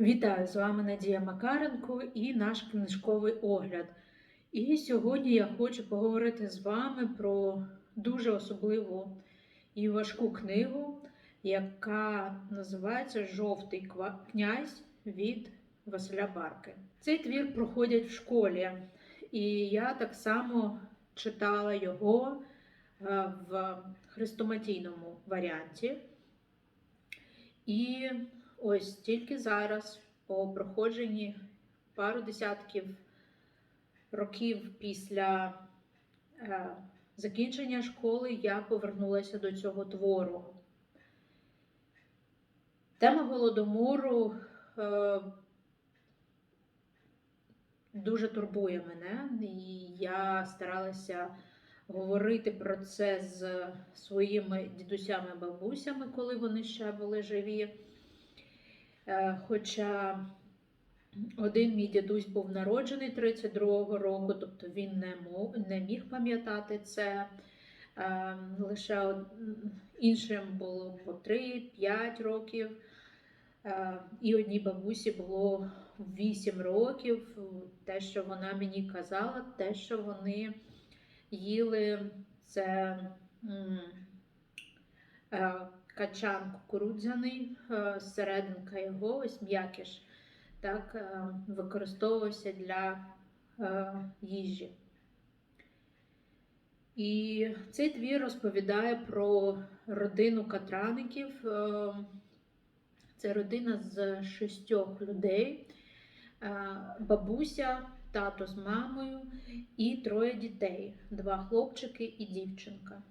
Вітаю! З вами Надія Макаренко і наш книжковий огляд. І сьогодні я хочу поговорити з вами про дуже особливу і важку книгу, яка називається Жовтий князь від Василя Барки. Цей твір проходять в школі, і я так само читала його е, в хрестоматійному варіанті. І ось тільки зараз, по проходженні пару десятків років після е, закінчення школи, я повернулася до цього твору. Тема голодомору е, дуже турбує мене, і я старалася говорити про це з своїми дідусями бабусями, коли вони ще були живі. Е, Хоча один мій дідусь був народжений 32-го року, тобто він не, не міг пам'ятати це. Е, Лише іншим було по 3-5 років. Е, І одній бабусі було 8 років. Те, що вона мені казала, те, що вони їли, це качан кукурудзяний, е, серединка його, ось м'якіш, так, е, використовувався для е, їжі. І цей твір розповідає про родину катраників. Це родина з шістьох людей, бабуся, тато з мамою і троє дітей: два хлопчики і дівчинка.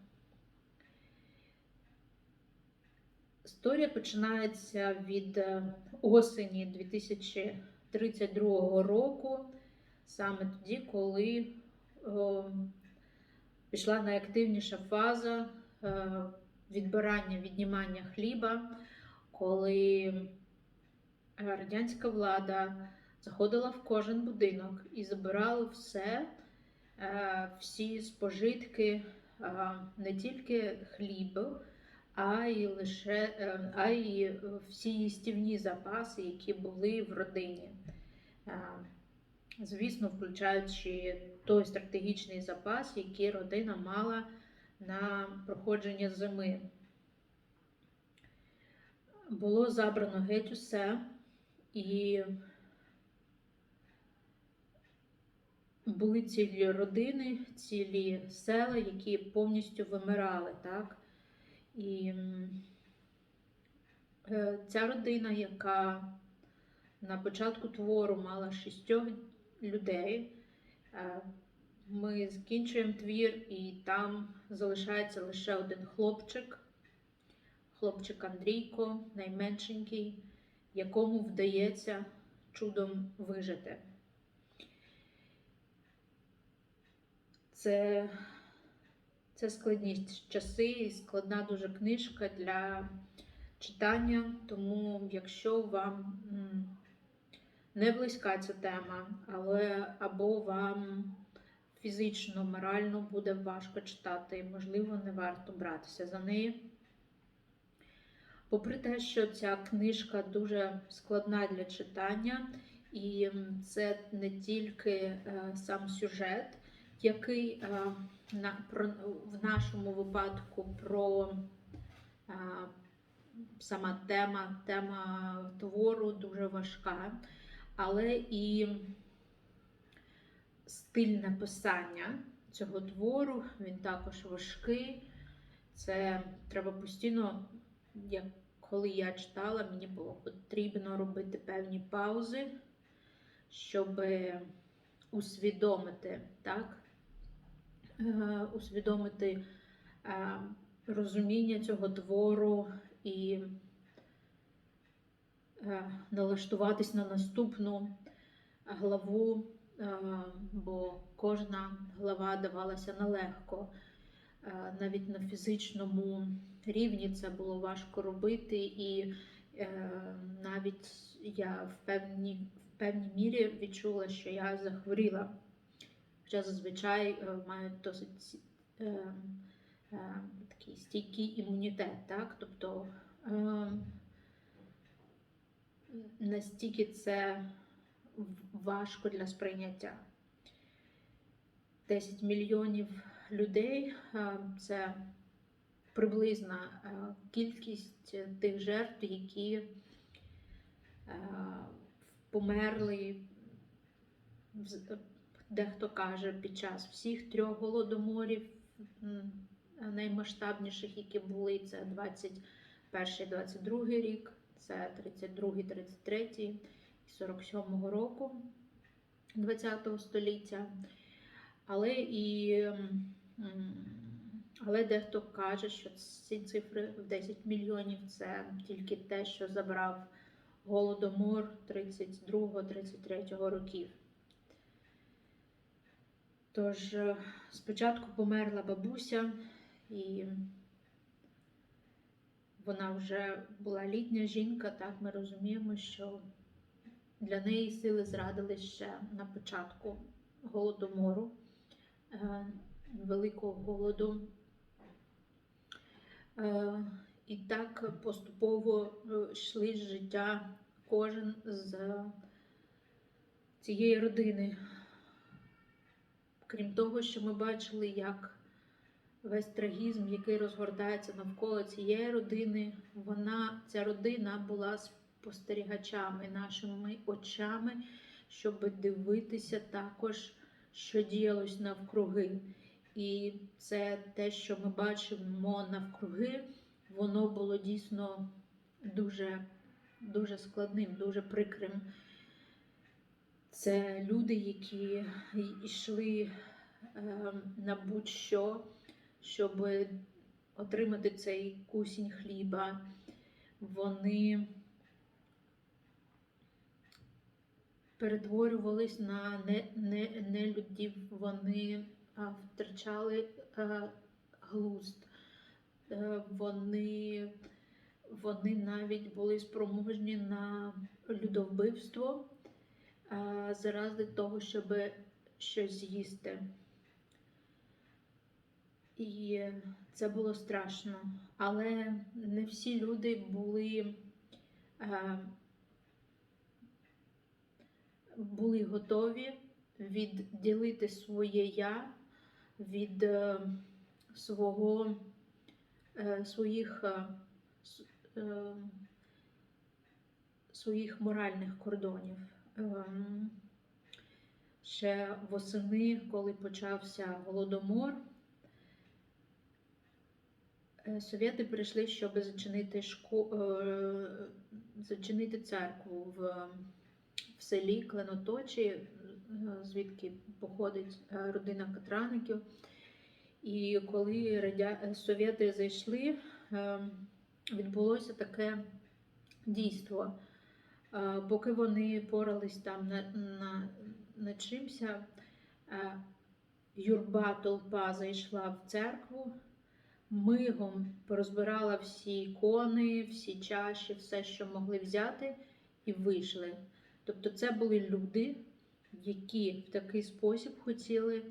Історія починається від е, осені 2032 року, саме тоді, коли о, пішла найактивніша фаза е, відбирання, віднімання хліба, коли радянська влада заходила в кожен будинок і забирала все, е, всі спожитки, е, не тільки хліб, а й лише е, а й всі їстівні запаси, які були в родині. Е, Звісно, включаючи той стратегічний запас, який родина мала на проходження зими. Було забрано геть усе, і були цілі родини, цілі села, які повністю вимирали. Так? І е, ця родина, яка на початку твору мала шістьох людей, е, ми закінчуємо твір, і там залишається лише один хлопчик, хлопчик Андрійко, найменшенький, якому вдається чудом вижити. Це, це складні часи і складна дуже книжка для читання, тому якщо вам не близька ця тема, але або вам фізично, морально буде важко читати, і, можливо, не варто братися за неї. Попри те, що ця книжка дуже складна для читання, і це не тільки е, сам сюжет, який е, на, про, в нашому випадку про е, сама тема, тема твору дуже важка, але і стиль написання цього твору, він також важкий. Це треба постійно, як коли я читала, мені було потрібно робити певні паузи, щоб усвідомити, так? Е, усвідомити е, розуміння цього твору і е, налаштуватись на наступну главу, бо кожна глава давалася нелегко. Навіть на фізичному рівні це було важко робити, і навіть я в певній, в певній мірі відчула, що я захворіла. Хоча зазвичай е, маю досить е, е, такий стійкий імунітет, так? Тобто настільки це важко для сприйняття. 10 мільйонів людей це приблизна кількість тих жертв, які померли, дехто каже, під час всіх трьох голодоморів наймасштабніших, які були, це 21-22 рік, це 32-33 і 47-го року 20 століття. Але і але дехто каже, що ці цифри в 10 мільйонів це тільки те, що забрав голодомор 32-33 років. Тож е, спочатку померла бабуся, і вона вже була літня жінка, так ми розуміємо, що для неї сили зрадили ще на початку голодомору, е, великого голоду. Е, І так поступово йшли життя кожен з цієї родини. Крім того, що ми бачили, як весь трагізм, який розгортається навколо цієї родини, вона, ця родина була спостерігачами, нашими очами, щоб дивитися також, що діялось навкруги. І це те, що ми бачимо навкруги, воно було дійсно дуже, дуже складним, дуже прикрим. Це люди, які йшли е, на будь-що, щоб отримати цей кусінь хліба. Вони перетворювались на не, не, нелюдів, вони втрачали глузд. Е, Вони, вони навіть були спроможні на людовбивство заради того, щоб щось з'їсти. І це було страшно. Але не всі люди були, були готові відділити своє я від е, свого, е, своїх, е, своїх моральних кордонів. Ем, Ще восени, коли почався голодомор, е, совєти прийшли, щоб зачинити, шко... е, зачинити церкву в, в селі Кленоточі, е, звідки походить родина Катраників. І коли радя... совєти зайшли, е, відбулося таке дійство. Е, Поки вони порались там на, на, над чимся, е, юрба толпа зайшла в церкву, мигом порозбирала всі ікони, всі чаші, все, що могли взяти, і вийшли. Тобто це були люди, які в такий спосіб хотіли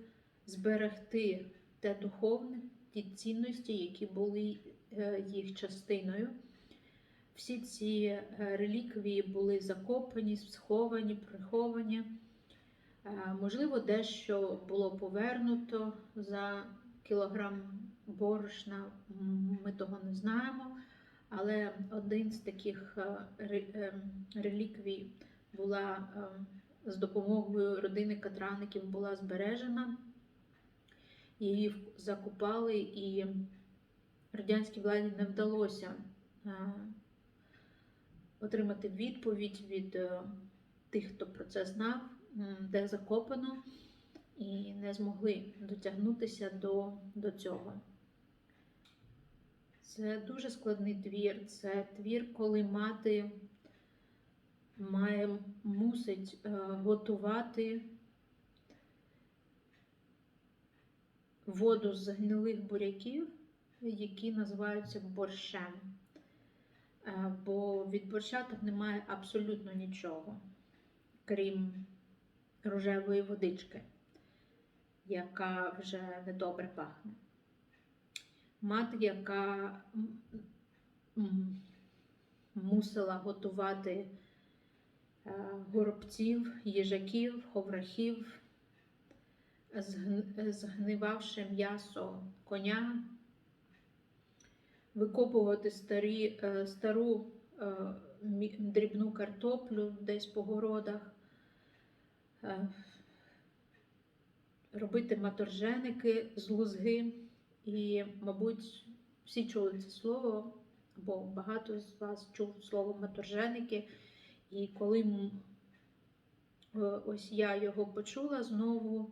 зберегти те духовне, ті цінності, які були е, їх частиною. Всі ці е, реліквії були закопані, сховані, приховані. Е, Можливо, дещо було повернуто за кілограм борошна, ми того не знаємо. Але один з таких е, ре- реліквій була з допомогою родини Катраників була збережена. Її закопали, і радянській владі не вдалося отримати відповідь від е, тих, хто про це знав, де закопано, і не змогли дотягнутися до, до цього. Це дуже складний твір. Це твір, коли мати має мусить е, готувати воду з гнилих буряків, які називаються борщем. Е, Бо від борща так немає абсолютно нічого, крім рожевої водички, яка вже недобре пахне. Мати, яка мусила готувати е, горобців, їжаків, ховрахів, згн- згнивавше м'ясо коня, викопувати старі, е, стару е, дрібну картоплю десь по городах, е, робити маторженики з лузги. І, мабуть, всі чули це слово, бо багато з вас чув слово маторженики. І коли ось я його почула знову,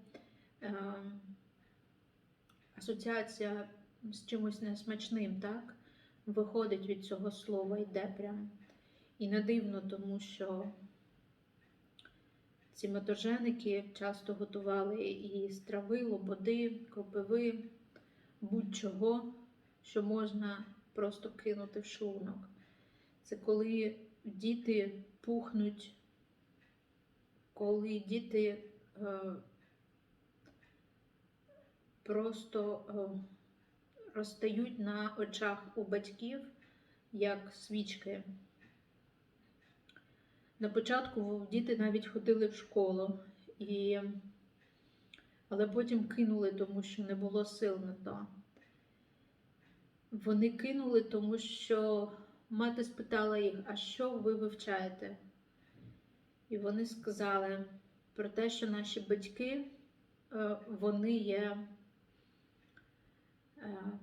асоціація з чимось несмачним, так? Виходить від цього слова, йде прям. І не дивно, тому що ці маторженики часто готували і з трави, лободи, кропиви, будь-чого, що можна просто кинути в шлунок. Це коли діти пухнуть, коли діти е, просто е, розстають на очах у батьків, як свічки. На початку діти навіть ходили в школу, і... але потім кинули, тому що не було сил на то. Вони кинули, тому що мати спитала їх, а що ви вивчаєте? І вони сказали про те, що наші батьки е, вони є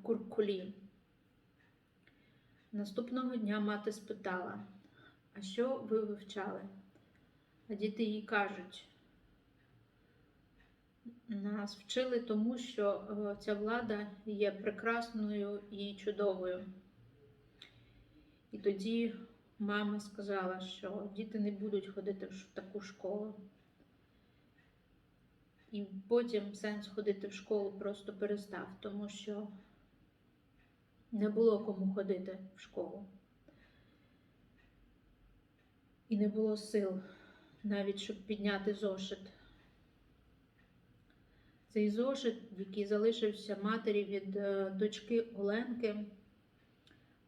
куркулі. Наступного дня мати спитала, а що ви вивчали? А діти їй кажуть, нас вчили тому, що е, ця влада є прекрасною і чудовою. І тоді мама сказала, що діти не будуть ходити в таку школу. І потім сенс ходити в школу просто перестав, тому що не було кому ходити в школу. І не було сил навіть, щоб підняти зошит. Цей зошит, який залишився матері від е, дочки Оленки,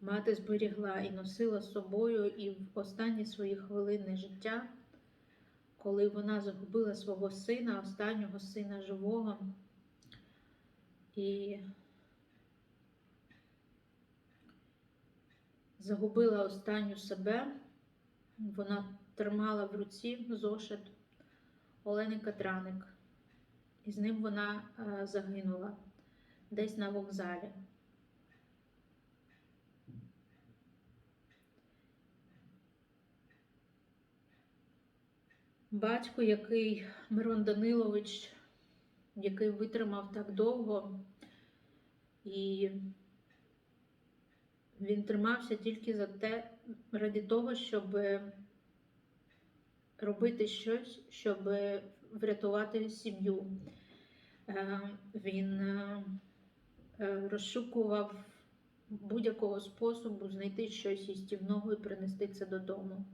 мати зберігла і носила з собою і в останні свої хвилини життя, коли вона загубила свого сина, останнього сина живого. І загубила останню себе, вона тримала в руці зошит Олени Катраник. І з ним вона е, загинула десь на вокзалі. Батько, який Мирон Данилович, який витримав так довго, і він тримався тільки за те, ради того, щоб робити щось, щоб врятувати сім'ю. Е, Він е, е, розшукував будь-якого способу знайти щось із їстівного і принести це додому.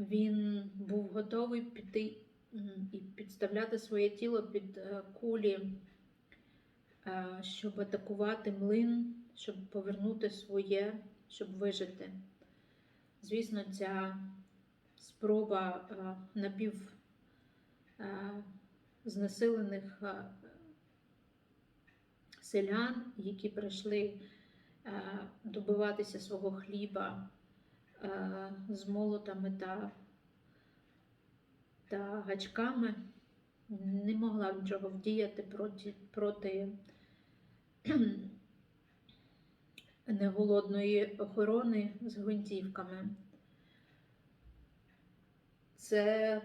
Він був готовий піти і підставляти своє тіло під е, кулі, е, щоб атакувати млин, щоб повернути своє, щоб вижити. Звісно, ця спроба е, напів знесилених селян, які прийшли добиватися свого хліба з молотами та, та гачками, не могла нічого вдіяти проти, проти неголодної охорони з гвинтівками. Це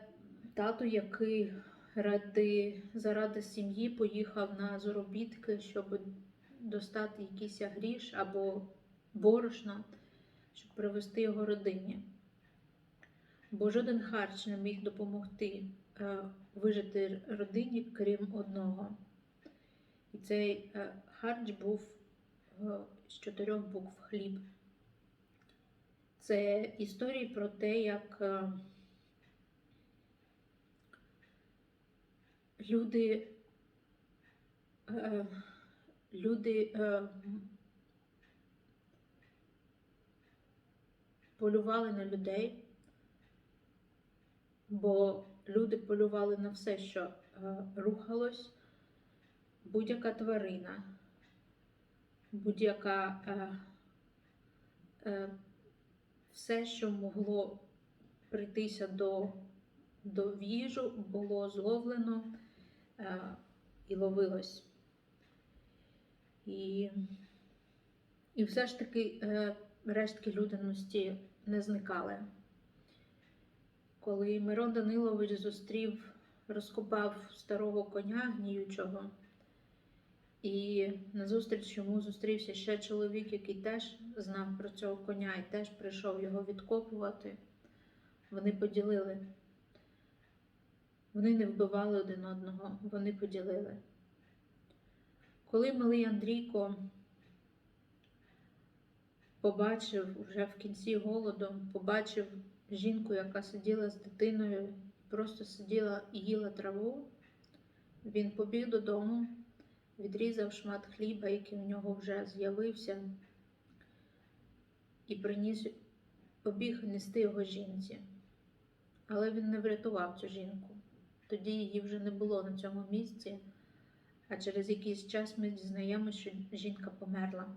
тато, який ради, заради сім'ї поїхав на заробітки, щоб достати якийсь гріш або борошна, щоб привезти його родині. Бо жоден харч не міг допомогти е, вижити родині, крім одного. І цей е, харч був е, з чотирьох букв хліб. Це історії про те, як люди, люди полювали на людей, бо люди полювали на все, що е, рухалось, будь-яка тварина, будь-яка е, е, все, що могло прийтися до, до в їжу, було зловлено і ловилось. І, і все ж таки рештки людяності не зникали. Коли Мирон Данилович зустрів, розкопав старого коня гніючого, і назустріч йому зустрівся ще чоловік, який теж знав про цього коня і теж прийшов його відкопувати. Вони поділили. Вони не вбивали один одного, вони поділили. Коли малий Андрійко побачив вже в кінці голоду, побачив жінку, яка сиділа з дитиною, просто сиділа і їла траву, він побіг додому, відрізав шмат хліба, який у нього вже з'явився, і приніс, побіг нести його жінці. Але він не врятував цю жінку. Тоді її вже не було на цьому місці, а через якийсь час ми дізнаємося, що жінка померла.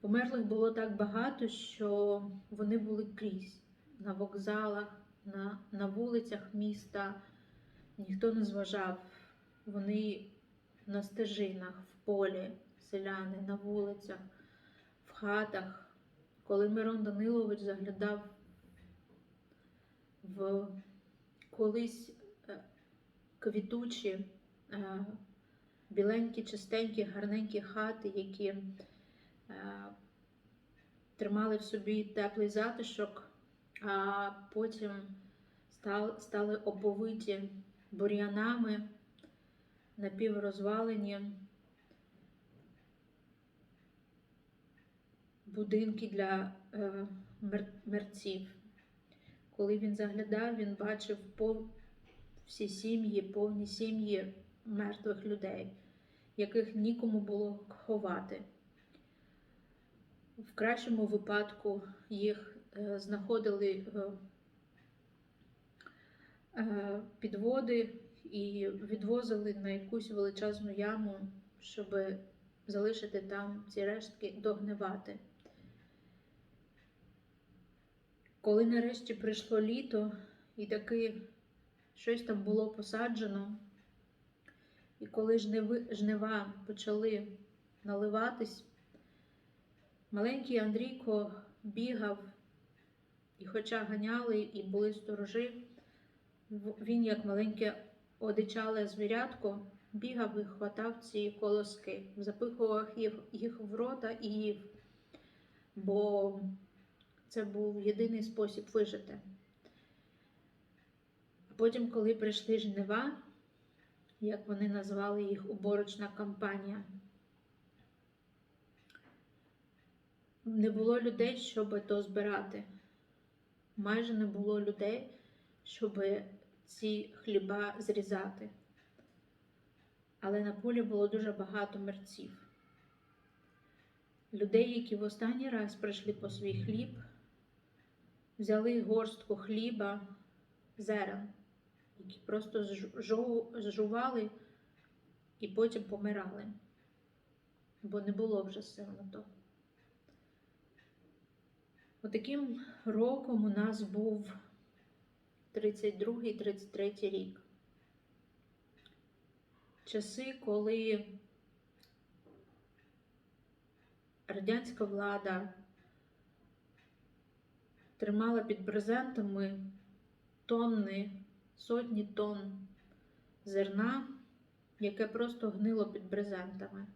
Померлих було так багато, що вони були крізь на вокзалах, на, на вулицях міста. Ніхто не зважав. Вони на стежинах, в полі, селяни, на вулицях, в хатах. Коли Мирон Данилович заглядав в колись е, квітучі, е, біленькі, чистенькі, гарненькі хати, які тримали в собі теплий затишок, а потім стали, оповиті бур'янами, напіврозвалені будинки для е, мер- мерців. Коли він заглядав, він бачив всі сім'ї, повні сім'ї мертвих людей, яких нікому було ховати. В кращому випадку їх е, знаходили е, е, підводи і відвозили на якусь величезну яму, щоб залишити там ці рештки догнивати. Коли нарешті прийшло літо, і таки щось там було посаджено, і коли жнива почали наливатись, маленький Андрійко бігав, і хоча ганяли і були сторожі, він, як маленьке одичале звірятко, бігав і хватав ці колоски, запихував їх, в рота і їв, бо це був єдиний спосіб вижити. Потім, коли прийшли жнива, як вони назвали їх уборочна кампанія, не було людей, щоб то збирати. Майже не було людей, щоб ці хліба зрізати. Але на полі було дуже багато мерців. Людей, які в останній раз прийшли по свій хліб, взяли горстку хліба, зерен, які просто зжу- зжували і потім помирали, бо не було вже сил на то. Отаким роком у нас був 32-33 рік. Часи, коли радянська влада тримала під брезентами тонни, сотні тонн зерна, яке просто гнило під брезентами,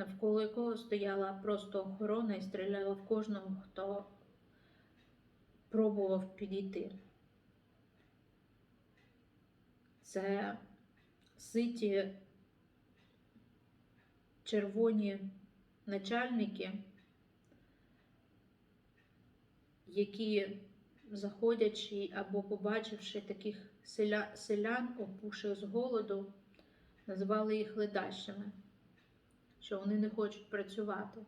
навколо якого стояла просто охорона і стріляла в кожного, хто пробував підійти. Це ситі червоні начальники, які, заходячи або побачивши таких селя, селян, опуших з голоду, називали їх ледащами, що вони не хочуть працювати.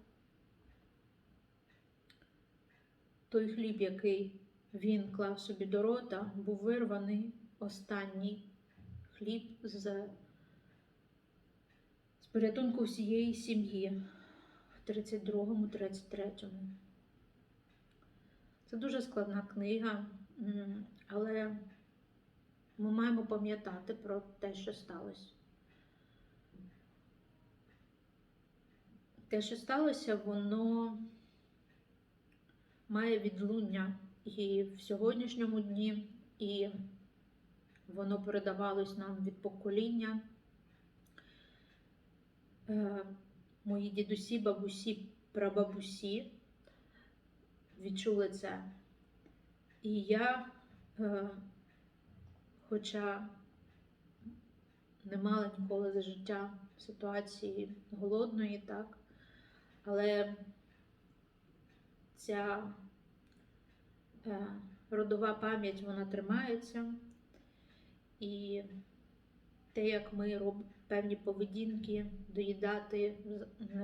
Той хліб, який він клав собі до рота, був вирваний останній хліб з, з порятунку всієї сім'ї в 32-33. Це дуже складна книга, але ми маємо пам'ятати про те, що сталося. Те, що сталося, воно має відлуння і в сьогоднішньому дні, і воно передавалось нам від покоління. Е, Мої дідусі, бабусі, прабабусі відчули це. І я, е, хоча не мала ніколи за життя ситуації голодної, так, але ця е, родова пам'ять вона тримається, і те, як ми робимо певні поведінки, доїдати,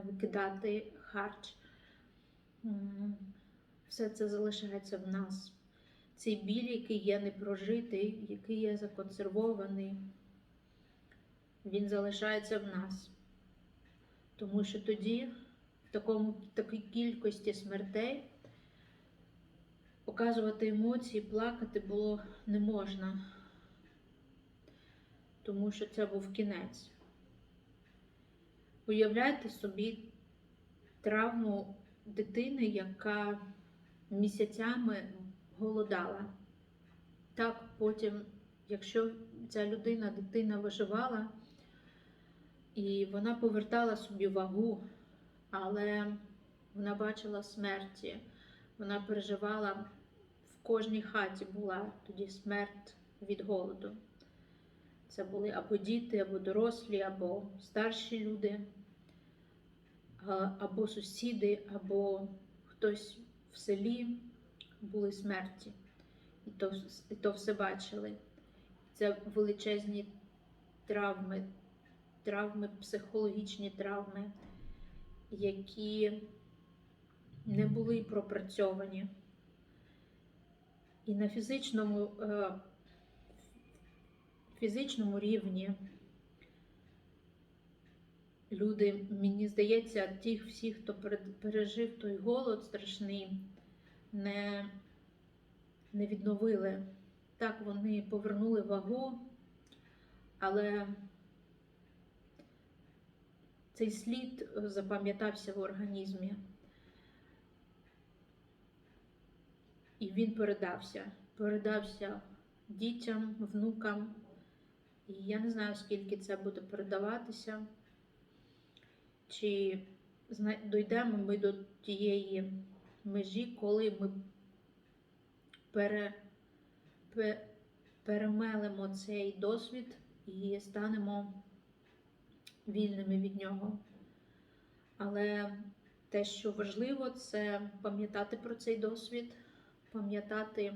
викидати харч, все це залишається в нас. Цей біль, який є непрожитий, який є законсервований, він залишається в нас. Тому що тоді, такому, такій кількості смертей, показувати емоції, плакати було не можна, тому що це був кінець. Уявляйте собі травму дитини, яка місяцями голодала. Так, потім, якщо ця людина, дитина виживала, і вона повертала собі вагу, але вона бачила смерті, вона переживала в кожній хаті була тоді смерть від голоду. Це були або діти, або дорослі, або старші люди, або сусіди, або хтось в селі були смерті. І то, і то все бачили. Це величезні травми, травми, психологічні травми, які не були пропрацьовані. І на фізичному, е, фізичному рівні люди, мені здається, тих всіх, хто пережив той голод страшний, не, не відновили. Так, вони повернули вагу, але цей слід е, запам'ятався в організмі. І він передався. Передався дітям, внукам. І я не знаю, скільки це буде передаватися. Чи дійдемо ми до тієї межі, коли ми пере, пе- перемелимо цей досвід і станемо вільними від нього. Але те, що важливо, це пам'ятати про цей досвід, пам'ятати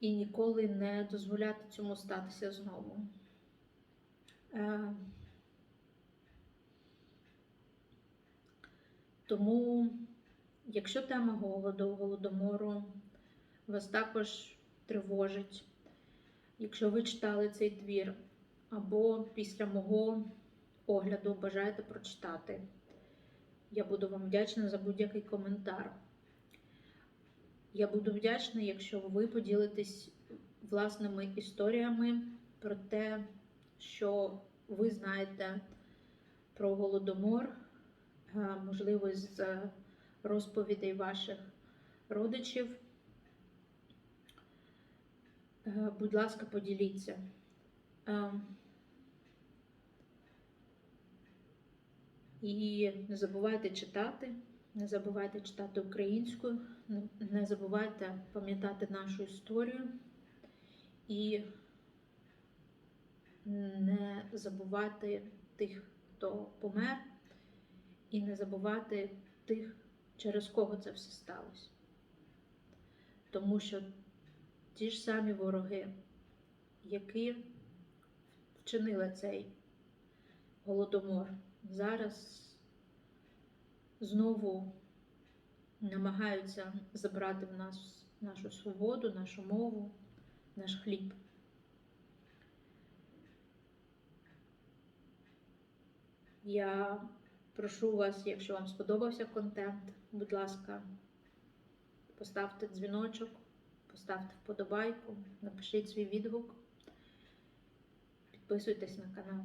і ніколи не дозволяти цьому статися знову. Е, Тому, якщо тема голоду, голодомору вас також тривожить, якщо ви читали цей твір, або після мого огляду бажаєте прочитати, я буду вам вдячна за будь-який коментар. Я буду вдячна, якщо ви поділитесь власними історіями про те, що ви знаєте про голодомор, е, можливо, з розповідей ваших родичів. Е, Будь ласка, поділіться. Е, І не забувайте читати, не забувайте читати українською, не- забувайте пам'ятати нашу історію і не забувати тих, хто помер, і не забувати тих, через кого це все сталося. Тому що ті ж самі вороги, які вчинили цей голодомор, зараз знову намагаються забрати в нас нашу свободу, нашу мову, наш хліб. Я прошу вас, якщо вам сподобався контент, будь ласка, поставте дзвіночок, поставте вподобайку, напишіть свій відгук, підписуйтесь на канал.